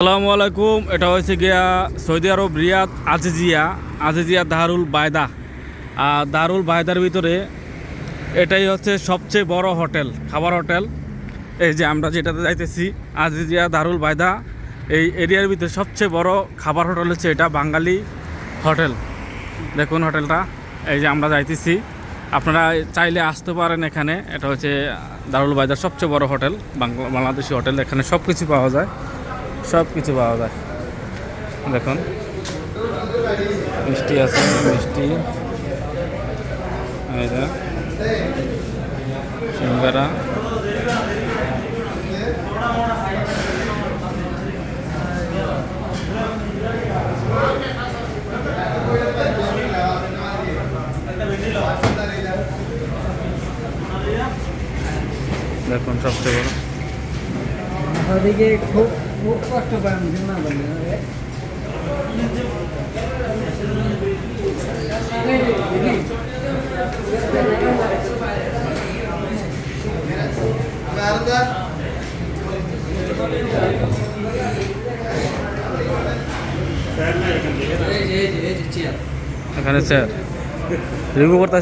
আসসালামু আলাইকুম, এটা হচ্ছে গিয়া Saudi Arab, Riyadh, Azizia Azizia দারুল বায়দা আর দারুল বায়দার ভিতরে এটাই হচ্ছে সবচেয়ে বড় হোটেল, খাবার হোটেল। এই যে আমরা যেটাতে যাইতেছি, আজিজিয়া দারুল বায়দা এই এরিয়ার ভিতরে সবচেয়ে বড় খাবার হোটেল হচ্ছে এটা বাঙালি হোটেল। দেখুন হোটেলটা, এই যে আমরা যাইতেছি। আপনারা চাইলে আসতে পারেন এখানে, এটা হচ্ছে দারুল বায়দার সবচেয়ে বড় হোটেল, বাংলা, বাংলাদেশি হোটেল, এখানে সব কিছু পাওয়া যায়। সব কিছু পাওয়া যায়। দেখুন। মিষ্টি আছে মিষ্টি। এটা সিঙ্গারা। দেখুন সবচেয়ে বড়। ওদিকে খুব খুব কষ্ট পায় আমি না বলি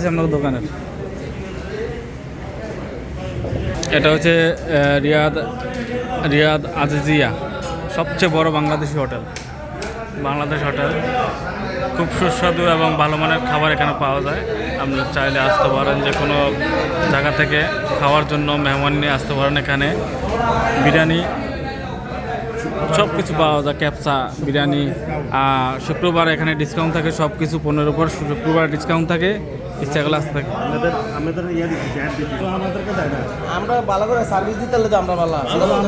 আপনার দোকানের এটা হচ্ছে রিয়াদ রিয়াদ আজিজিয়া, সবচেয়ে বড় বাংলাদেশি হোটেল। বাংলাদেশ হোটেল। খুব সুস্বাদু এবং ভালো মানের খাবার এখানে পাওয়া যায়। আপনি চাইলে আসতে পারেন যে কোনো জায়গা থেকে খাওয়ার জন্য মেহমান নিয়ে আসতে পারেন এখানে। বিরিয়ানি সব কিছু পাওয়া যায়, ক্যাপসা, বিরিয়ানি। শুক্রবার এখানে ডিসকাউন্ট থাকে সব কিছু পনেরোর উপর শুক্রবার ডিসকাউন্ট থাকে। ইচ্ছা করলে আসতে থাকে আমাদের আমাদের ইয়ে দিচ্ছি অ্যাড আমাদেরকে দেয় না। আমরা ভালো করে সার্ভিস দিতে হলে তো আমরা ভালো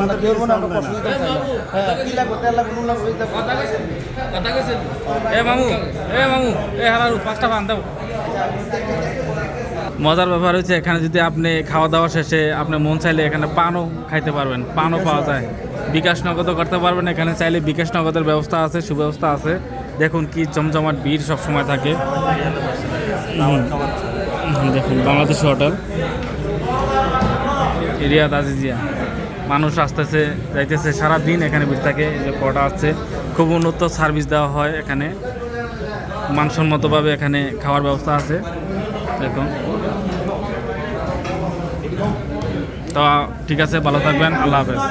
আমরা কেউ না আমরা কষ্ট দিতে চাই না। হ্যাঁ কি লাগবে? তেল লাগবে নুন লাগবে কথা এ মামু এ মামু এ হারারু পাঁচটা পান দাও। মজার ব্যাপার হচ্ছে এখানে যদি আপনি খাওয়া দাওয়া শেষে আপনি মন চাইলে এখানে পানও খাইতে পারবেন পানও পাওয়া যায়। বিকাশ নগদও করতে পারবেন, এখানে চাইলে বিকাশ নগদের ব্যবস্থা আছে, সুব্যবস্থা আছে। দেখুন কি জমজমাট ভিড় সব সময় থাকে দেখুন, বাংলাদেশ হোটেল। রিয়াদ আজিজিয়া, মানুষ আসতেছে, যাইতেছে সারা দিন এখানে ভিড় থাকে, এই যে কটা আছে। খুব উন্নত সার্ভিস দেওয়া হয় এখানে। মানসম্মতভাবে এখানে খাওয়ার ব্যবস্থা আছে, দেখুন। তো ঠিক আছে, ভালো থাকবেন, আল্লাহ হাফেজ।